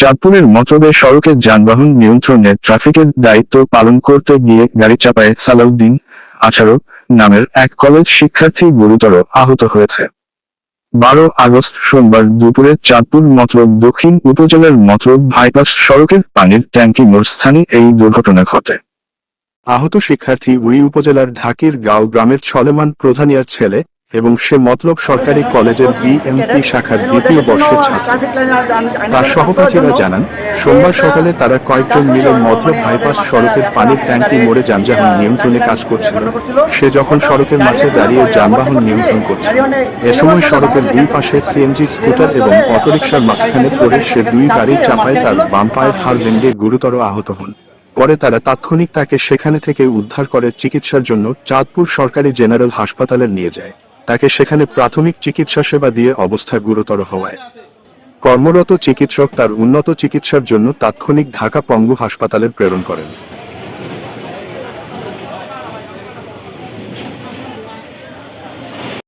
চাঁদপুরের মতবে সড়কে যানবাহন নিয়ন্ত্রণে ট্রাফিকের দায়িত্ব পালন করতে গিয়ে গাড়ি চাপায় সালাউদ্দিন আঠারো নামের এক কলেজ শিক্ষার্থী গুরুতর আহত হয়েছে। বারো আগস্ট সোমবার দুপুরে চাঁদপুর মতলব দক্ষিণ উপজেলার মতলব ভাইপাস সড়কের পানির ট্যাঙ্কি মোড় স্থানে এই দুর্ঘটনা ঘটে। আহত শিক্ষার্থী উই উপজেলার ঢাকির গাঁও গ্রামের ছলেমান প্রধানিয়ার ছেলে এবং সে মতলব সরকারি কলেজের বিএমপি শাখার দ্বিতীয় বর্ষের ছাত্র। তার সহপাঠীরা জানান, সোমবার সকালে তারা কয়েকজন মিলে মতলব বাইপাস সড়কের পানির ট্যাঙ্কি মোড়ে যানবাহন নিয়ন্ত্রণে কাজ করছিল। সে যখন সড়কের মাঝে দাঁড়িয়ে যানবাহন নিয়ন্ত্রণ করছে এ সময় সড়কের দুই পাশে সিএনজি স্কুটার এবং অটোরিকশার মাঝখানে পড়ে সে দুই গাড়ির চাপায় তার বাম পায়ের হাড় ভেঙে গুরুতর আহত হন। পরে তারা তাৎক্ষণিক তাকে সেখানে থেকে উদ্ধার করে চিকিৎসার জন্য চাঁদপুর সরকারি জেনারেল হাসপাতালে নিয়ে যায়। তাকে সেখানে প্রাথমিক চিকিৎসা সেবা দিয়ে অবস্থা গুরুতর হওয়ায়। কর্মরত চিকিৎসক তার উন্নত চিকিৎসার জন্য তাৎক্ষণিক ঢাকা পঙ্গু হাসপাতালে প্রেরণ করেন।